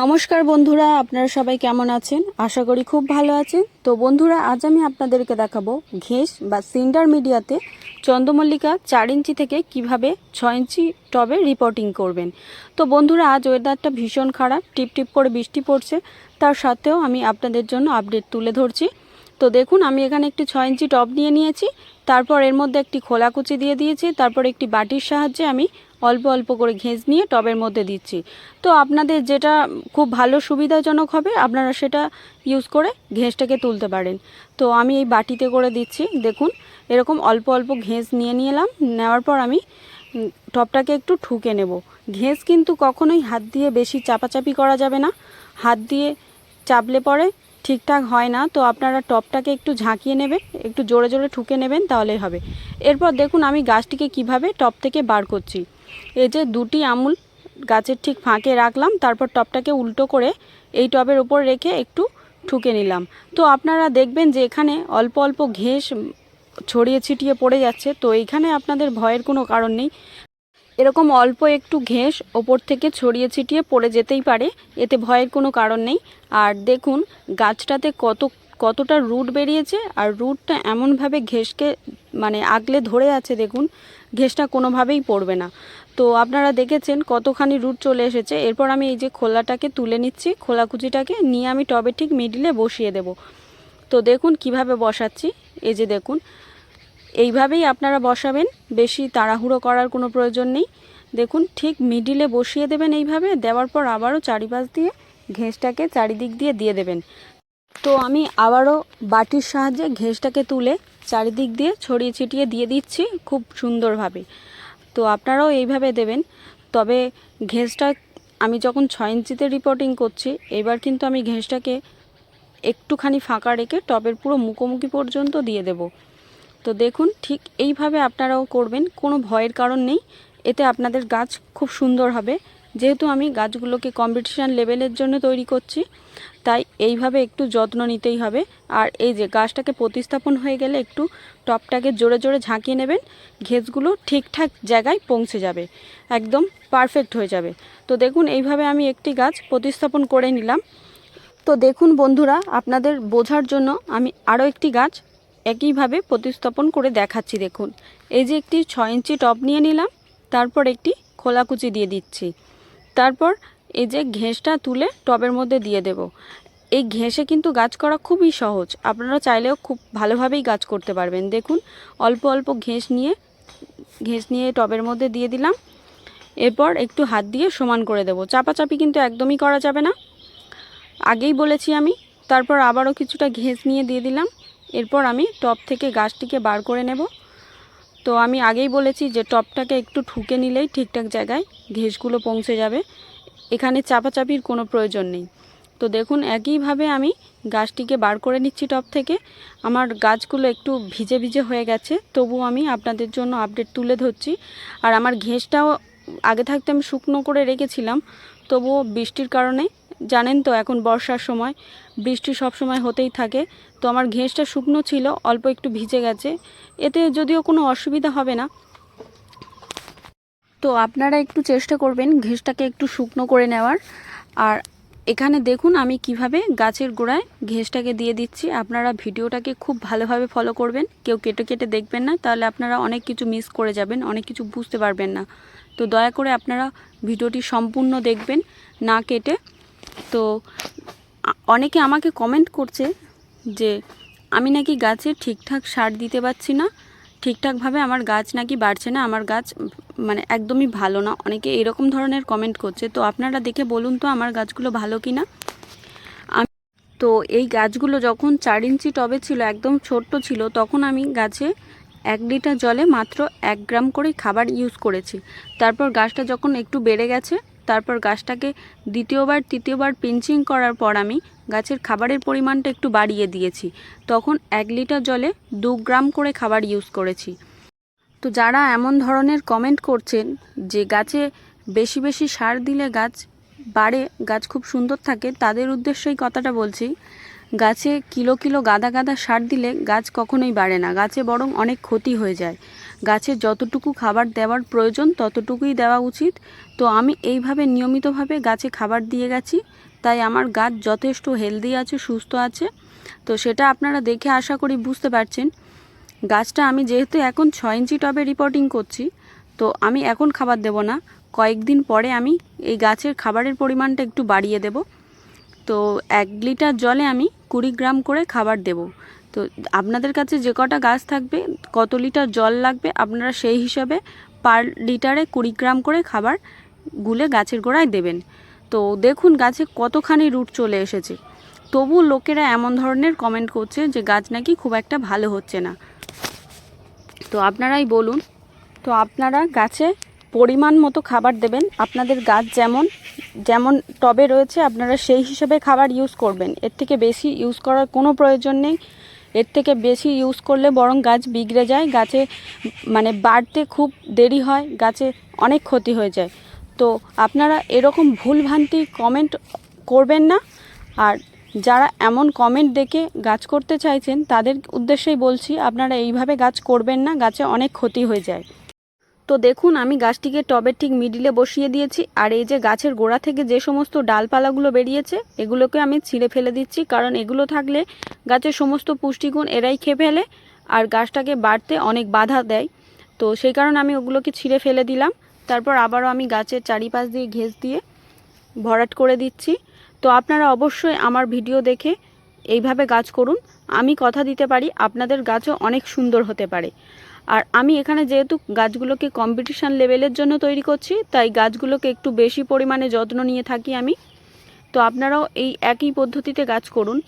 নমস্কার বন্ধুরা, আপনারা সবাই কেমন আছেন? আশা করি খুব ভালো আছেন। তো বন্ধুরা, আজ আমি আপনাদেরকে দেখাবো ঘেঁস বা সিন্ডার মিডিয়াতে চন্দ্রমল্লিকা চার ইঞ্চি থেকে কীভাবে ছয় ইঞ্চি টবে রিপোর্টিং করবেন। তো বন্ধুরা, আজ ওয়েদারটা ভীষণ খারাপ টিপ টিপ করে বৃষ্টি পড়ছে। তার সাথেও আমি আপনাদের জন্য আপডেট তুলে ধরছি। তো দেখুন আমি এখানে একটি ছয় ইঞ্চি টব নিয়ে নিয়েছি। তারপর এর মধ্যে একটি খোলা কুচি দিয়ে দিয়েছি। তারপর একটি বাটির সাহায্যে আমি অল্প অল্প করে ঘেঁজ নিয়ে টবের মধ্যে দিচ্ছি। তো আপনাদের যেটা খুব ভালো সুবিধাজনক হবে আপনারা সেটা ইউজ করে ঘেঁজটাকে তুলতে পারেন। তো আমি এই বাটিতে করে দিচ্ছি। দেখুন এরকম অল্প অল্প ঘেঁজ নিয়ে নিলাম। নেওয়ার পর আমি উম, টবটাকে একটু ঠুকে নেব। ঘেঁজ কিন্তু কখনোই হাত দিয়ে বেশি চাপাচাপি করা যাবে না। হাত দিয়ে চাপলে পরে ঠিকঠাক হয় না, তো আপনারা টপটাকে একটু ঝাঁকিয়ে নেবেন, একটু জোরে জোরে ঠুকে নেবেন তাহলেই হবে। এরপর দেখুন আমি গাছটিকে কীভাবে টপ থেকে বার করছি। এই যে দুটি আমুল গাছের ঠিক ফাঁকে রাখলাম, তারপর টপটাকে উল্টো করে এই টবের উপর রেখে একটু ঠুকে নিলাম। তো আপনারা দেখবেন যে এখানে অল্প অল্প ঘেঁস ছড়িয়ে ছিটিয়ে পড়ে যাচ্ছে, তো এইখানে আপনাদের ভয়ের কোনো কারণ নেই। এরকম অল্প একটু ঘেঁস ওপর থেকে ছড়িয়ে ছিটিয়ে পড়ে যেতেই পারে, এতে ভয়ের কোনো কারণ নেই। আর দেখুন, গাছটাতে কত, কতটা রুট বেরিয়েছে, আর রুটটা এমনভাবে ঘেঁষকে মানে আগলে ধরে আছে দেখুন, ঘেঁষটা কোনোভাবেই পড়বে না। তো আপনারা দেখেছেন কতখানি রুট চলে এসেছে। এরপর আমি এই যে খোলাটাকে তুলে নিচ্ছি খোলা কুচিটাকে নিয়ে আমি টবে ঠিক মিডিলে বসিয়ে দেব। তো দেখুন কীভাবে বসাচ্ছি। এই যে দেখুন এইভাবেই আপনারা বসাবেন। বেশি তাড়াহুড়ো করার কোনো প্রয়োজন নেই। দেখুন, ঠিক মিডিলে বসিয়ে দেবেন এইভাবে, দেওয়ার পর আবারও চারিপাশ দিয়ে ঘেঁষটাকে চারিদিক দিয়ে দিয়ে দেবেন। তো আমি আবারও বাটির সাহায্যে ঘেঁষটাকে তুলে চারিদিক দিয়ে ছড়িয়ে ছিটিয়ে দিয়ে দিচ্ছি খুব সুন্দরভাবে। তো আপনারাও এইভাবে দেবেন। তবে ঘেঁষটা আমি যখন ছয় ইঞ্চিতে রিপোর্টিং করছি, এবার কিন্তু আমি ঘেঁষটাকে একটুখানি ফাঁকা রেখে টবের পুরো মুখোমুখি পর্যন্ত দিয়ে দেব। তো দেখুন, ঠিক এইভাবে আপনারাও করবেন, কোনো ভয়ের কারণ নেই। এতে আপনাদের গাছ খুব সুন্দর হবে। যেহেতু আমি গাছগুলোকে কম্পিটিশান লেভেলের জন্য তৈরি করছি, তাই এইভাবে একটু যত্ন নিতেই হবে। আর এই যে গাছটাকে প্রতিস্থাপন হয়ে গেলে একটু টপটাকে জোরে জোরে ঝাঁকিয়ে নেবেন, ঘেসগুলো ঠিকঠাক জায়গায় পৌঁছে যাবে, একদম পারফেক্ট হয়ে যাবে। তো দেখুন, এইভাবে আমি একটি গাছ প্রতিস্থাপন করে নিলাম। তো দেখুন বন্ধুরা, আপনাদের বোঝার জন্য আমি আরও একটি গাছ একইভাবে প্রতিস্থাপন করে দেখাচ্ছি, দেখুন। এই যে একটি ছ ইঞ্চি টব নিয়ে নিলাম, তারপর একটি খোলাকুচি দিয়ে দিচ্ছি। তারপর এই যে ঘেঁষটা তুলে টবের মধ্যে দিয়ে দেব। এই ঘেঁষে কিন্তু গাছ করা খুবই সহজ। আপনারা চাইলেও খুব ভালোভাবেই গাছ করতে পারবেন। দেখুন, অল্প অল্প ঘেঁষ নিয়ে ঘেঁষ নিয়ে টবের মধ্যে দিয়ে দিলাম। এরপর একটু হাত দিয়ে সমান করে দেব। চাপাচাপি কিন্তু একদমই করা যাবে না। আগেই বলেছি আমি, তারপর আবারও কিছুটা ঘেঁষ নিয়ে দিয়ে দিলাম। এরপর আমি টপ থেকে গাছটিকে বার করে নেব। তো আমি আগেই বলেছি যে টপটাকে একটু ঠুকে নিলেই ঠিকঠাক জায়গায় ঘেঁষগুলো পৌঁছে যাবে। এখানে চাপাচাপির কোনো প্রয়োজন নেই। তো দেখুন, একইভাবে আমি গাছটিকে বার করে নিচ্ছি টপ থেকে। আমার গাছগুলো একটু ভিজে ভিজে হয়ে গেছে তবু আমি আপনাদের জন্য আপডেট তুলে ধরছি। আর আমার ঘেঁষটাও আগে থাকতে আমি শুকনো করে রেখেছিলাম, তবুও বৃষ্টির কারণে জানেন তো, এখন বর্ষার সময়, বৃষ্টি সব সময় হতেই থাকে। তো আমার ঘেঁষটা শুকনো ছিল, অল্প একটু ভিজে গেছে। এতে যদিও কোনো অসুবিধা হবে না। তো আপনারা একটু চেষ্টা করবেন ঘেঁষটাকে একটু শুকনো করে নেওয়ার। আর এখানে দেখুন আমি কীভাবে গাছের গোড়ায় ঘেঁষটাকে দিয়ে দিচ্ছি। আপনারা ভিডিওটাকে খুব ভালোভাবে ফলো করবেন। কেউ কেটে কেটে দেখবেন না, তাহলে আপনারা অনেক কিছু মিস করে যাবেন, অনেক কিছু বুঝতে পারবেন না। তো দয়া করে আপনারা ভিডিওটি সম্পূর্ণ দেখবেন, না কেটে তো অনেকে আমাকে কমেন্ট করছে যে, আমি নাকি গাছে ঠিকঠাক সার দিতে পারছি না। ঠিকঠাকভাবে আমার গাছ নাকি বাড়ছে না। আমার গাছ মানে একদমই ভালো না। অনেকে এরকম ধরনের কমেন্ট করছে। তো আপনারা দেখে বলুন তো আমার গাছগুলো ভালো কি না? তো এই গাছগুলো যখন চার ইঞ্চি টবে ছিল, একদম ছোট্ট ছিল, তখন আমি গাছে এক লিটার জলে মাত্র এক গ্রাম করে খাবার ইউজ করেছি। তারপর গাছটা যখন একটু বেড়ে গেছে তারপর গাছটাকে দ্বিতীয়বার, তৃতীয়বার পিঞ্চিং করার পর আমি গাছের খাবারের পরিমাণটা একটু বাড়িয়ে দিয়েছি। তখন এক লিটার জলে দু গ্রাম করে খাবার ইউজ করেছি। তো যারা এমন ধরনের কমেন্ট করছেন যে গাছে বেশি বেশি সার দিলে গাছ বাড়ে, গাছ খুব সুন্দর থাকে, তাদের উদ্দেশ্যেই কথাটা বলছি গাছে কিলো কিলো গাদা গাদা সার দিলে গাছ কখনোই বাড়ে না। গাছে বরং অনেক ক্ষতি হয়ে যায়। গাছের যতটুকু খাবার দেওয়ার প্রয়োজন ততটুকুই দেওয়া উচিত। তো আমি এইভাবে নিয়মিতভাবে গাছে খাবার দিয়ে গেছি। তাই আমার গাছ যথেষ্ট হেলদি আছে, সুস্থ আছে। তো সেটা আপনারা দেখে আশা করি বুঝতে পারছেন। গাছটা আমি যেহেতু এখন ছ ইঞ্চি টবে রিপোর্টিং করছি, তো আমি এখন খাবার দেব না। কয়েকদিন পরে আমি এই গাছের খাবারের পরিমাণটা একটু বাড়িয়ে দেব। তো এক লিটার জলে আমি কুড়ি গ্রাম করে খাবার দেব। তো আপনাদের কাছে যে কটা গাছ থাকবে, কত লিটার জল লাগবে, আপনারা সেই হিসাবে পার লিটারে কুড়ি গ্রাম করে খাবার গুলে গাছের গোড়ায় দেবেন। তো দেখুন গাছে কতখানি রুট চলে এসেছে। তবু লোকেরা এমন ধরনের কমেন্ট করছে যে গাছ নাকি খুব একটা ভালো হচ্ছে না। তো আপনারাই বলুন, তো আপনারা গাছে পরিমাণ মতো খাবার দেবেন। আপনাদের গাছ যেমন যেমন টবে রয়েছে, আপনারা সেই হিসেবে খাবার ইউজ করবেন। এর থেকে বেশি ইউজ করার কোনো প্রয়োজন নেই। এর থেকে বেশি ইউজ করলে বরং গাছ বিগড়ে যায়, গাছে মানে বাড়তে খুব দেরি হয়, গাছে অনেক ক্ষতি হয়ে যায়। তো আপনারা এরকম ভুলভ্রান্তি কমেন্ট করবেন না। আর যারা এমন কমেন্ট দেখে গাছ করতে চাইছেন, তাদের উদ্দেশ্যেই বলছি, আপনারা এইভাবে গাছ করবেন না, গাছে অনেক ক্ষতি হয়ে যায়। তো দেখুন, আমি গাছটিকে টবের ঠিক মিডিলে বসিয়ে দিয়েছি, আর এই যে গাছের গোড়া থেকে যে সমস্ত ডালপালাগুলো বেরিয়েছে, এগুলোকে আমি ছিঁড়ে ফেলে দিচ্ছি, কারণ এগুলো থাকলে গাছের সমস্ত পুষ্টিগুণ এরাই খেয়ে ফেলে, আর গাছটাকে বাড়তে অনেক বাধা দেয়। তো সেই কারণে আমি ওগুলোকে ছিঁড়ে ফেলে দিলাম। তারপর আবারও আমি গাছের চারিপাশ দিয়ে ঘেস দিয়ে ভরাট করে দিচ্ছি। তো আপনারা অবশ্যই আমার ভিডিও দেখে এইভাবে গাছ করুন। আমি কথা দিতে পারি, আপনাদের গাছও অনেক সুন্দর হতে পারে। আর আমি এখানে যেহেতু গাছগুলোকে কম্পিটিশান লেভেলের জন্য তৈরি করছি, তাই গাছগুলোকে একটু বেশি পরিমাণে যত্ন নিয়ে থাকি আমি। তো আপনারাও এই একই পদ্ধতিতে গাছ করুন।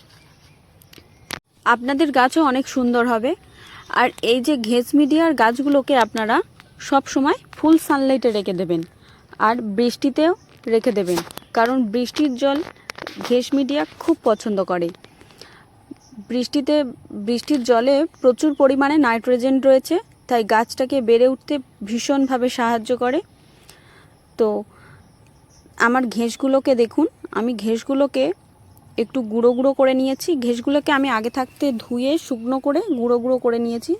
আপনাদের গাছও অনেক সুন্দর হবে। আর এই যে ঘেস মিডিয়ার গাছগুলোকে আপনারা সব সময় ফুল সানলাইটে রেখে দেবেন। আর বৃষ্টিতেও রেখে দেবেন। কারণ বৃষ্টির জল ঘেস মিডিয়া খুব পছন্দ করে। বৃষ্টিতে, বৃষ্টির জলে প্রচুর পরিমাণে নাইট্রোজেন রয়েছে, তাই গাছটাকে বেড়ে উঠতে ভীষণভাবে সাহায্য করে। তো আমার ঘেঁষগুলোকে দেখুন, আমি ঘেঁষগুলোকে একটু গুঁড়ো গুঁড়ো করে নিয়েছি। ঘেঁষগুলোকে আমি আগে থাকতে ধুয়ে, শুকনো করে গুঁড়ো গুঁড়ো করে নিয়েছি।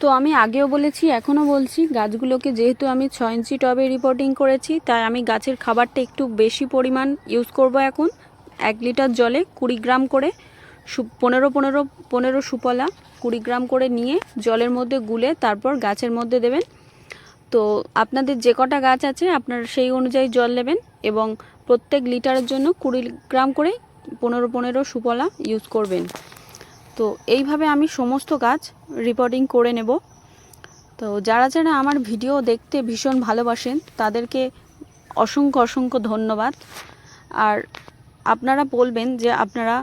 তো আমি আগেও বলেছি, এখনও বলছি, গাছগুলোকে যেহেতু আমি ছয় ইঞ্চি টবে রিপোর্টিং করেছি, তাই আমি গাছের খাবারটা একটু বেশি পরিমাণ ইউজ করব এখন। এক লিটার জলে কুড়ি গ্রাম করে পনেরো পনেরো পনেরো সুপলা কুড়ি গ্রাম করে নিয়ে জলের মধ্যে গুলে তারপর গাছের মধ্যে দেবেন। তো আপনাদের যে কটা গাছ আছে, আপনার সেই অনুযায়ী জল নেবেন এবং প্রত্যেক লিটারের জন্য কুড়ি গ্রাম করে পনেরো পনেরো সুপলা ইউজ করবেন। তো এইভাবে আমি সমস্ত গাছ রিপোর্টিং করে নেব। তো যারা যারা আমার ভিডিও দেখতে ভীষণ ভালোবাসেন, তাদেরকে অসংখ্য অসংখ্য ধন্যবাদ। আর আপনারা বলবেন যে আপনারা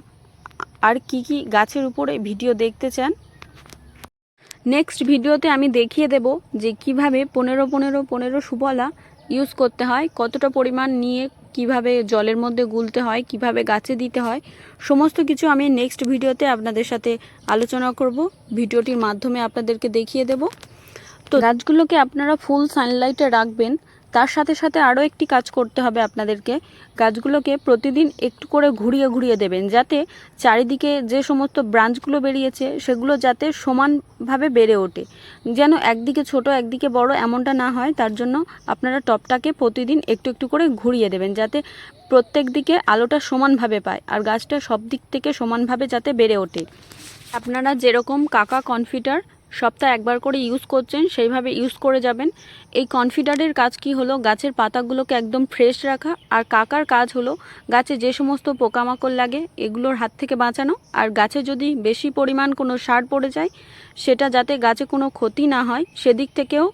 আর কি কি গাছের উপরে ভিডিও দেখতে চান? নেক্সট ভিডিওতে আমি দেখিয়ে দেব যে কীভাবে পনেরো পনেরো পনেরো সুবলা ইউজ করতে হয়, কতটা পরিমাণ নিয়ে কীভাবে জলের মধ্যে গুলতে হয়, কীভাবে গাছে দিতে হয়, সমস্ত কিছু আমি নেক্সট ভিডিওতে আপনাদের সাথে আলোচনা করব। ভিডিওটির মাধ্যমে আপনাদেরকে দেখিয়ে দেব। তো গাছগুলোকে আপনারা ফুল সানলাইটে রাখবেন। তার সাথে সাথে আরও একটি কাজ করতে হবে আপনাদেরকে। গাছগুলোকে প্রতিদিন একটু করে ঘুরিয়ে ঘুরিয়ে দেবেন, যাতে চারিদিকে যে সমস্ত ব্রাঞ্চগুলো বেরিয়েছে, সেগুলো যাতে সমানভাবে বেড়ে ওঠে। যেন একদিকে ছোট, একদিকে বড় এমনটা না হয়, তার জন্য আপনারা টপটাকে প্রতিদিন একটু একটু করে ঘুরিয়ে দেবেন, যাতে প্রত্যেক দিকে আলোটা সমানভাবে পায় আর গাছটা সব দিক থেকে সমানভাবে যাতে বেড়ে ওঠে। আপনারা যেরকম কাকা কনফিটার সপ্তাহে একবার করে ইউজ করছেন, সেইভাবে ইউজ করে যাবেন। এই কনফিডারের কাজ কি হলো? গাছের পাতাগুলোকে একদম ফ্রেশ রাখা। আর কাকার কাজ হলো, গাছে যে সমস্ত পোকামাকড় লাগে, এগুলোর হাত থেকে বাঁচানো। আর গাছে যদি বেশি পরিমাণ কোনো সার পড়ে যায়, সেটা যাতে গাছে কোনো ক্ষতি না হয়, সেদিক থেকেও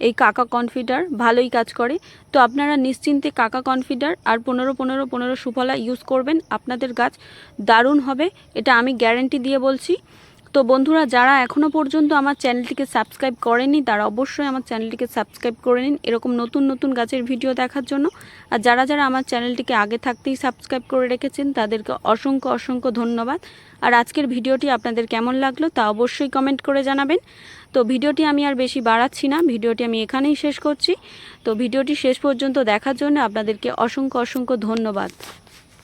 এই কাকা কনফিডার ভালোই কাজ করে। তো আপনারা নিশ্চিন্তে কাকা কনফিডার আর পনেরো পনেরো পনেরো সুফলা ইউজ করবেন। আপনাদের গাছ দারুণ হবে, এটা আমি গ্যারেন্টি দিয়ে বলছি। তো বন্ধুরা, যারা এখনও পর্যন্ত আমার চ্যানেলটিকে সাবস্ক্রাইব করেনি, তারা অবশ্যই আমার চ্যানেলটিকে সাবস্ক্রাইব করে নিন এরকম নতুন নতুন গাছের ভিডিও দেখার জন্য। আর যারা যারা আমার চ্যানেলটিকে আগে থাকতেই সাবস্ক্রাইব করে রেখেছেন, তাদেরকে অসংখ্য অসংখ্য ধন্যবাদ। আর আজকের ভিডিওটি আপনাদের কেমন লাগল তা অবশ্যই কমেন্ট করে জানাবেন। তো ভিডিওটি আমি আর বেশি বাড়াচ্ছি না, ভিডিওটি আমি এখানেই শেষ করছি। তো ভিডিওটি শেষ পর্যন্ত দেখার জন্য আপনাদেরকে অসংখ্য অসংখ্য ধন্যবাদ।